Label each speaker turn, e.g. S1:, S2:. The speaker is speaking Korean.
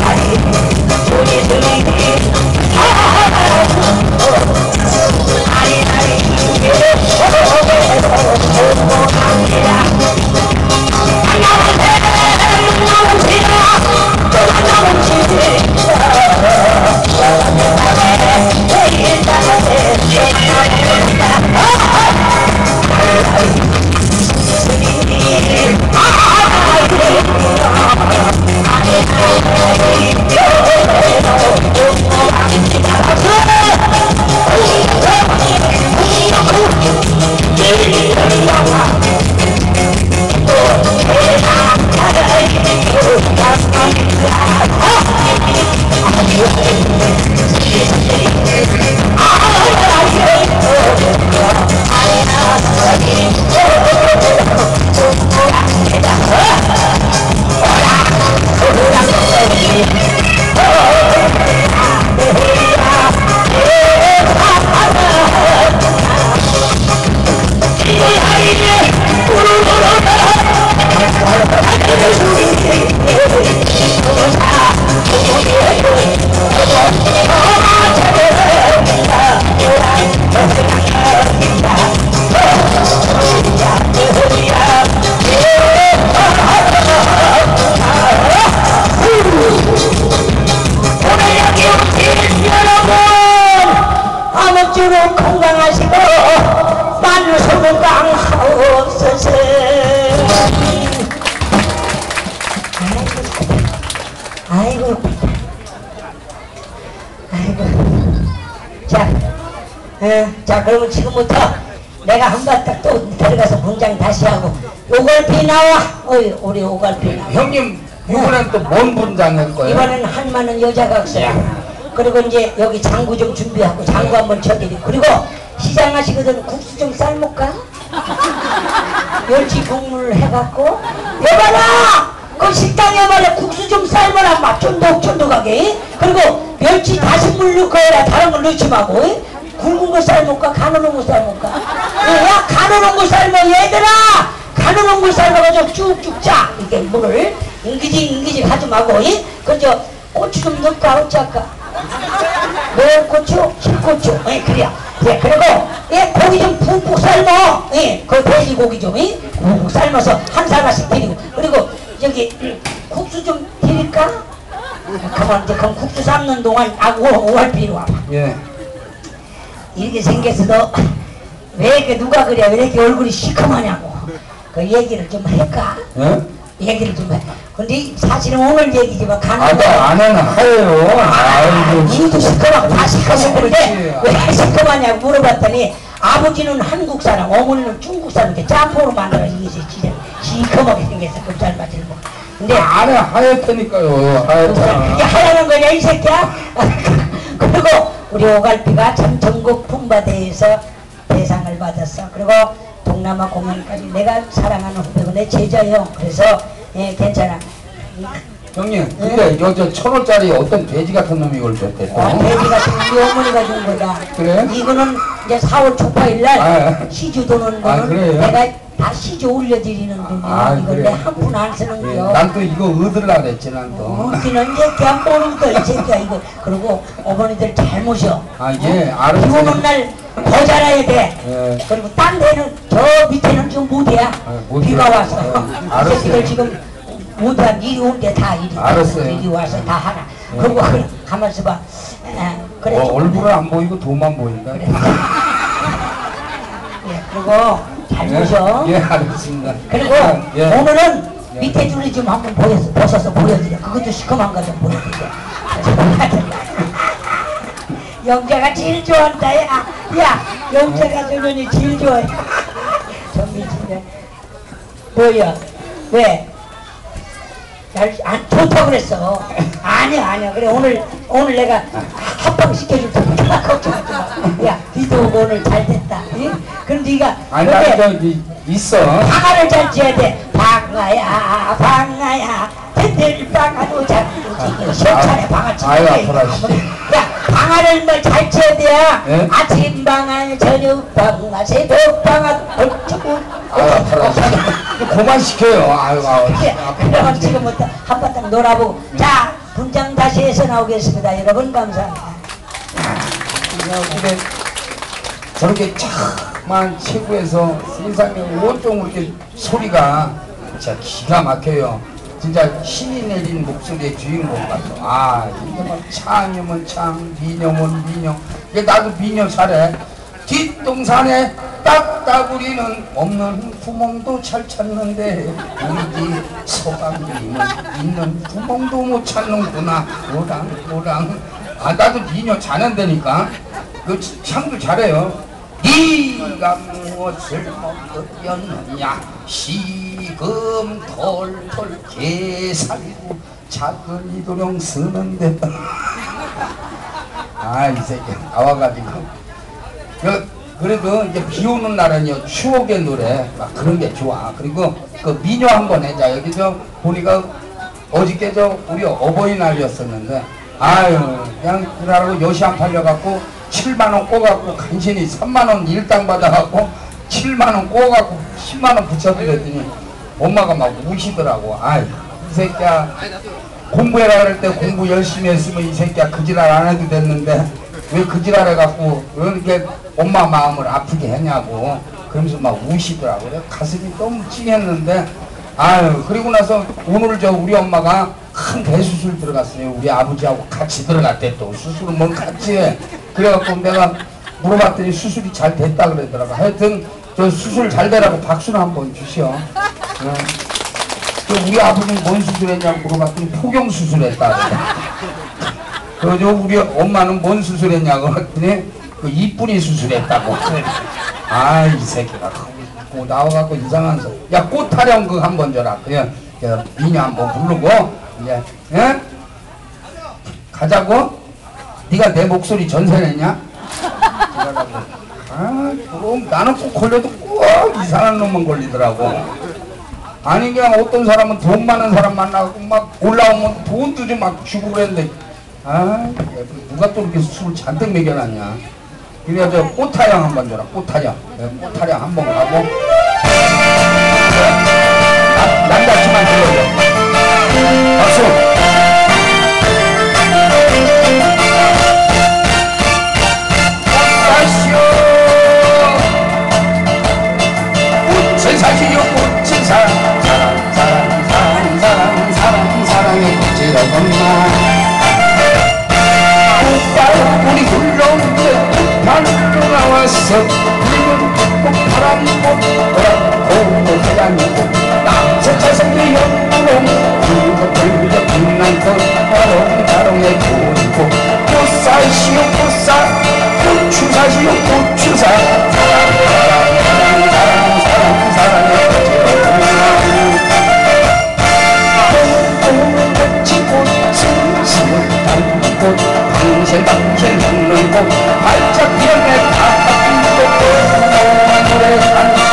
S1: Bye. 아무쪼록 건강하시고 만소건강 하옵소서 아이고. 아이고. 자, 어, 자 그러면 지금부터 내가 한바탕 또 들어가서 공장 다시 하고 오갈피 나와. 어이 우리 오갈피 나와.
S2: 형님 이번엔 또 뭔 분장 할 거예요?
S1: 이번엔 한마는 여자가 없어요. 그리고 이제 여기 장구 좀 준비하고 장구 한번 쳐드리고 그리고 시장 하시거든 국수 좀 삶을까? 멸치 국물 해갖고 여봐라! 그 식당에 말이야 국수 좀 삶아라 막 쫀득쫀득하게 그리고 멸치 다시 물 넣고 해라 다른 걸 넣지 말고 이? 굵은 거 삶을까? 가늘은 거 삶을까? 야 가늘은 거 삶아 얘들아! 가늘은 거 삶아가지고 쭉쭉 짜 이게 물을 인기지 인기지 하지 이? 그저 고추 좀 넣을까 어쩔까? 뭘 고추? 실고추 예 그래요 예 그리고 예 고기 좀 푹푹 삶어 예그 돼지고기 좀 예? 푹푹 삶아서 한 사람씩 드리고 그리고 여기 음, 국수 좀 드릴까? 그만 이제 그럼 국수 삶는 동안 아 오, 오할비로 와봐
S2: 예.
S1: 이렇게 생겼어도 왜 이렇게 누가 그래 왜 이렇게 얼굴이 시커하냐고 그 얘기를 좀 할까?
S2: 예?
S1: 얘기를 좀 해. 근데 사실은 오늘 얘기지만 가는
S2: 아, 나 아내는 하예요. 아이고.
S1: 이도 시커멓고 다 시커멓는데. 왜 시커멓냐고 물어봤더니 아버지는 한국 사람, 어머니는 중국 사람 이렇게 짬뽕으로 만들어 이게 진짜 시커멓게 생겼어 금살 맞을고. 근데
S2: 아내 하얗다니까요.
S1: 그게
S2: 하얗다.
S1: 하라는 거냐 이 새끼야? 그리고 우리 오갈피가 참 전국 풍바대에서 대상을 받았어. 그리고 동남아 공연까지 내가 사랑하는 후배가 내 제자요. 그래서 예 괜찮아.
S2: 형님, 근데 여저 천 원짜리 어떤 돼지 같은 놈이 이걸 줬대 또.
S1: 어, 돼지가 지금 우리 어머니가 준 거다.
S2: 그래?
S1: 이거는 이제 4월 초파일 날
S2: 아,
S1: 시주 도는
S2: 아,
S1: 거는
S2: 그래요?
S1: 내가 다 시주 올려드리는 돈이야.
S2: 아,
S1: 이걸
S2: 그래요?
S1: 내한푼 안 쓰는
S2: 예,
S1: 거요.
S2: 난또 이거 얻으려 그랬지, 난 또.
S1: 웃기는 새끼야 모르는 거이 새끼야 이거 그리고 어머니들 잘 모셔
S2: 아, 예,
S1: 비
S2: 알았어요.
S1: 오는 날더 잘해야 돼
S2: 예.
S1: 그리고 딴 데는 저 밑에는 좀 못해야
S2: 아.
S1: 비가 와서
S2: 예,
S1: 이
S2: 알았어요.
S1: 새끼들 지금 못한 일이 온데 다 일이
S2: 알았어요.
S1: 일이 와서 다 하나 그리고 그, 가만 있어 봐 에, 그래
S2: 어,
S1: 좀-
S2: 얼굴은 안 보이고 돈만 보인다.
S1: 예, 그리고 잘 모셔
S2: 예, 알겠습니다.
S1: 그리고
S2: 예.
S1: 오늘은
S2: 예.
S1: 밑에 줄이 좀 한번 보여서, 보셔서 보여드려. 그것도 시커먼 거 좀 보여드려. 영자가 제일 좋아한다, 야. 야, 영자가 저년이 제일 좋아해. 전미진네 뭐야? 왜? 날, 안 좋다고 그랬어. 아니야, 아니야. 그래, 오늘, 오늘 내가 합방 시켜줄 테니까 걱정하지 마. 야, 오고 오늘 잘 됐다. 응? 그럼 네가
S2: 아니, 나도 있어.
S1: 방아를 잘 지어야 돼. 방아야, 방아야, 든들 방아도 잘 지고 시원찮아 방아 치고.
S2: 아유, 씨.
S1: 야, 방아를 뭐잘 쳐야 돼야.
S2: 예?
S1: 아침 방아, 저녁 방아, 새벽 방아, 어쩌고.
S2: 아유, 아파라. 그만 시켜요. 아유, 아유.
S1: 그래, 그러면 지금부터 한바탕 놀아보고. 자, 분장 다시 해서 나오겠습니다. 여러분, 감사합니다.
S2: 근데 저렇게 참만 체구에서 세상에 온통 이렇게 소리가 진짜 기가 막혀요. 진짜 신이 내린 목소리의 주인공 같아. 아, 뭐 창이면 창, 미녀면 미녀. 이게 나도 미녀 잘해. 뒷동산에 딱따구리는 없는 구멍도 잘 찾는데 우리 집 소방님은 있는 구멍도 못 찾는구나. 노랑 노랑. 아 나도 미녀 잘한다니까. 그 창도 잘해요. 네가 무엇을 먹었느냐? 시금 털털 개살고 작은 이도령 쓰는데. 아이 새끼 나와가지고. 그 그래도 이제 비 오는 날은요 추억의 노래. 막 그런 게 좋아. 그리고 그 민요 한번 해자. 여기 저 보니까 어저께 저 우리 어버이날이었었는데. 아유 그냥 그러라고 여시 안 팔려갖고 7만 원 꼬갖고 간신히 3만 원 일당 받아갖고 7만 원 꼬갖고 10만 원 붙여드렸더니 엄마가 막 우시더라고. 아이 이 새끼야. 공부해라 그럴 때 공부 열심히 했으면 이 새끼야 그 지랄 안 해도 됐는데 왜 그 지랄 해갖고 왜 이렇게 엄마 마음을 아프게 했냐고 그러면서 막 우시더라고. 요 가슴이 너무 찡했는데 아유 그리고 나서 오늘 저 우리 엄마가 큰 대수술 들어갔어요. 우리 아버지하고 같이 들어갔대 또. 수술은 뭘 같이 해 그래갖고 내가 물어봤더니 수술이 잘 됐다 그러더라고 하여튼 저 수술 잘 되라고 박수를 한번 주시오 어. 그 우리 아버지는 뭔 수술했냐고 물어봤더니 포경 수술했다. 그저 우리 엄마는 뭔 수술했냐고 그랬더니 그 이쁜이 수술했다고. 아 이 새끼가 뭐 나와갖고 이상한 소. 야 꽃 타령 그 한번 줘라. 그냥 저 미녀 한번 부르고 이제 예? 가자고. 네가 내 목소리 전세냈냐? 아 그럼 나는 꼭 걸려도 꼭 이상한 놈만 걸리더라고. 아니 그냥 어떤 사람은 돈 많은 사람 만나고 막 올라오면 돈도 좀 막 주고 그랬는데 아 누가 또 이렇게 술을 잔뜩 먹여놨냐? 그래야 저 꽃타령 한번 줘라 꽃타령. 네, 꽃타령 한번 가고. 나- 남자치만 들려줘 엄마. 꽃바람이 불러오는데 꽃바람으로 나왔어 붉은 꽃 파란 꽃 보라고 하얀 꽃 남색차성의 연분홍 붉은 붉은 빛난 꽃 바로 바로의 꽃꽃 꽃사시오 꽃사. 고추사시오 고추사 방생 방생 먹는 꽃 활짝 피어내 바쁜 꽃 너와 노래 한소